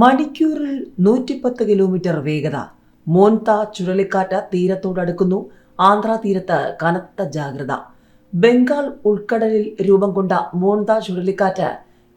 മണിക്കൂറിൽ നൂറ്റിപ്പത്ത് കിലോമീറ്റർ വേഗത. മോൻത ചുഴലിക്കാറ്റ് തീരത്തോടടുക്കുന്നു ആന്ധ്ര തീരത്ത് കനത്ത ജാഗ്രത. ബംഗാൾ ഉൾക്കടലിൽ രൂപം കൊണ്ട മോൻത ചുഴലിക്കാറ്റ്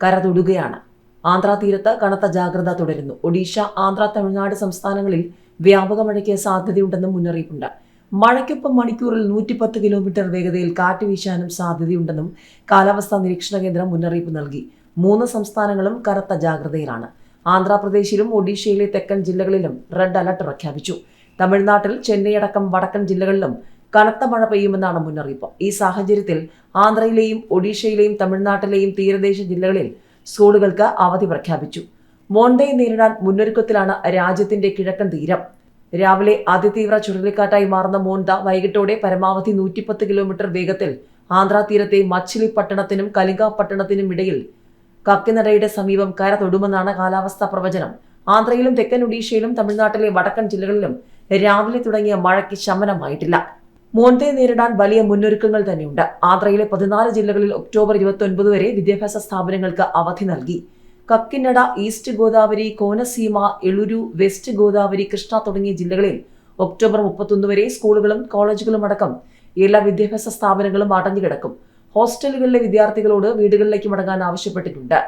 കരതൊടുകയാണ്. ആന്ധ്ര തീരത്ത് കനത്ത ജാഗ്രത തുടരുന്നു. ഒഡീഷ ആന്ധ്ര തമിഴ്നാട് സംസ്ഥാനങ്ങളിൽ വ്യാപക മഴയ്ക്ക് സാധ്യതയുണ്ടെന്നും മുന്നറിയിപ്പുണ്ട്. മഴയ്ക്കൊപ്പം മണിക്കൂറിൽ നൂറ്റിപ്പത്ത് കിലോമീറ്റർ വേഗതയിൽ കാറ്റ് വീശാനും സാധ്യതയുണ്ടെന്നും കാലാവസ്ഥാ നിരീക്ഷണ കേന്ദ്രം മുന്നറിയിപ്പ് നൽകി. മൂന്ന് സംസ്ഥാനങ്ങളും കനത്ത ജാഗ്രതയിലാണ്. ആന്ധ്രാപ്രദേശിലും ഒഡീഷയിലെ തെക്കൻ ജില്ലകളിലും റെഡ് അലർട്ട് പ്രഖ്യാപിച്ചു. തമിഴ്നാട്ടിൽ ചെന്നൈ അടക്കം വടക്കൻ ജില്ലകളിലും കനത്ത മഴ പെയ്യുമെന്നാണ് മുന്നറിയിപ്പ്. ഈ സാഹചര്യത്തിൽ ആന്ധ്രയിലെയും ഒഡീഷയിലെയും തമിഴ്നാട്ടിലെയും തീരദേശ ജില്ലകളിൽ സ്കൂളുകൾക്ക് അവധി പ്രഖ്യാപിച്ചു. മോണ്ടയെ നേരിടാൻ മുന്നൊരുക്കത്തിലാണ് രാജ്യത്തിന്റെ കിഴക്കൻ തീരം. രാവിലെ അതിതീവ്ര ചുഴലിക്കാറ്റായി മാറുന്ന മോണ്ട വൈകിട്ടോടെ പരമാവധി നൂറ്റിപ്പത്ത് കിലോമീറ്റർ വേഗത്തിൽ ആന്ധ്രാ തീരത്തെ മച്ചിലി പട്ടണത്തിനും കലിംഗ പട്ടണത്തിനും ഇടയിൽ കക്കിനടയുടെ സമീപം കര തൊടുമെന്നാണ് കാലാവസ്ഥാ പ്രവചനം. ആന്ധ്രയിലും തെക്കൻ ഒഡീഷയിലും തമിഴ്നാട്ടിലെ വടക്കൻ ജില്ലകളിലും രാവിലെ തുടങ്ങിയ മഴയ്ക്ക് ശമനമായിട്ടില്ല. മോൻതെ നേരിടാൻ വലിയ മുന്നൊരുക്കങ്ങൾ തന്നെയുണ്ട്. ആന്ധ്രയിലെ പതിനാല് ജില്ലകളിൽ ഒക്ടോബർ ഇരുപത്തി വരെ വിദ്യാഭ്യാസ സ്ഥാപനങ്ങൾക്ക് അവധി നൽകി. കക്കിനട ഈസ്റ്റ് ഗോദാവരി കോനസീമ എളുരു വെസ്റ്റ് ഗോദാവരി കൃഷ്ണ തുടങ്ങിയ ജില്ലകളിൽ ഒക്ടോബർ മുപ്പത്തൊന്ന് വരെ സ്കൂളുകളും കോളേജുകളും അടക്കം എല്ലാ വിദ്യാഭ്യാസ സ്ഥാപനങ്ങളും അടഞ്ഞുകിടക്കും. ഹോസ്റ്റലുകളിലെ വിദ്യാർത്ഥികളോട് വീടുകളിലേക്ക് മടങ്ങാൻ ആവശ്യപ്പെട്ടിട്ടുണ്ട്.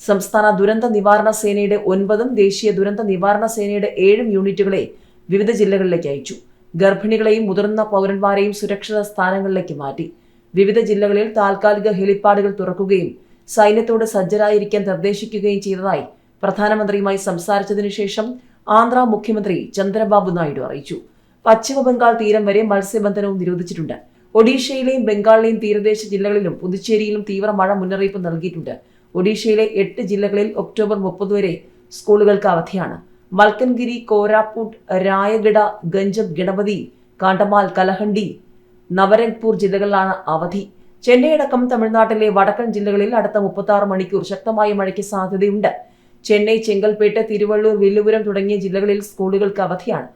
സംസ്ഥാന ദുരന്ത നിവാരണ സേനയുടെ ഒൻപതും ദേശീയ ദുരന്ത നിവാരണ സേനയുടെ ഏഴും യൂണിറ്റുകളെ വിവിധ ജില്ലകളിലേക്ക് അയച്ചു. ഗർഭിണികളെയും മുതിർന്ന പൗരന്മാരെയും സുരക്ഷിത സ്ഥാനങ്ങളിലേക്ക് മാറ്റി. വിവിധ ജില്ലകളിൽ താൽക്കാലിക ഹെലിപ്പാഡുകൾ തുറക്കുകയും സൈന്യത്തോട് സജ്ജരായിരിക്കാൻ നിർദ്ദേശിക്കുകയും ചെയ്തതായി പ്രധാനമന്ത്രിയുമായി സംസാരിച്ചതിനു ശേഷം ആന്ധ്ര മുഖ്യമന്ത്രി ചന്ദ്രബാബു നായിഡു അറിയിച്ചു. പശ്ചിമ ബംഗാൾ തീരം വരെ മത്സ്യബന്ധനവും നിരോധിച്ചിട്ടുണ്ട്. ഒഡീഷയിലെയും ബംഗാളിലെയും തീരദേശ ജില്ലകളിലും പുതുച്ചേരിയിലും തീവ്ര മഴ മുന്നറിയിപ്പ് നൽകിയിട്ടുണ്ട്. ഒഡീഷയിലെ എട്ട് ജില്ലകളിൽ ഒക്ടോബർ മുപ്പത് വരെ സ്കൂളുകൾക്ക് അവധിയാണ്. മൽക്കൻഗിരി കോരാപ്പൂട്ട് രായഗഡ ഗഞ്ചം ഗണപതി കാണ്ടമാൽ കലഹണ്ടി നവരംഗ്പൂർ ജില്ലകളിലാണ് അവധി. ചെന്നൈ അടക്കം തമിഴ്നാട്ടിലെ വടക്കൻ ജില്ലകളിൽ അടുത്ത മുപ്പത്തി മണിക്കൂർ ശക്തമായ മഴയ്ക്ക് സാധ്യതയുണ്ട്. ചെന്നൈ ചെങ്കൽപ്പേട്ട് തിരുവള്ളൂർ വില്ലുപുരം തുടങ്ങിയ ജില്ലകളിൽ സ്കൂളുകൾക്ക് അവധിയാണ്.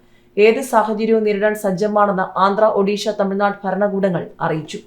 ഏത് സാഹചര്യവും നേരിടാൻ സജ്ജമാണെന്ന് ആന്ധ്ര ഒഡീഷ തമിഴ്നാട് ഭരണകൂടങ്ങൾ അറിയിച്ചു.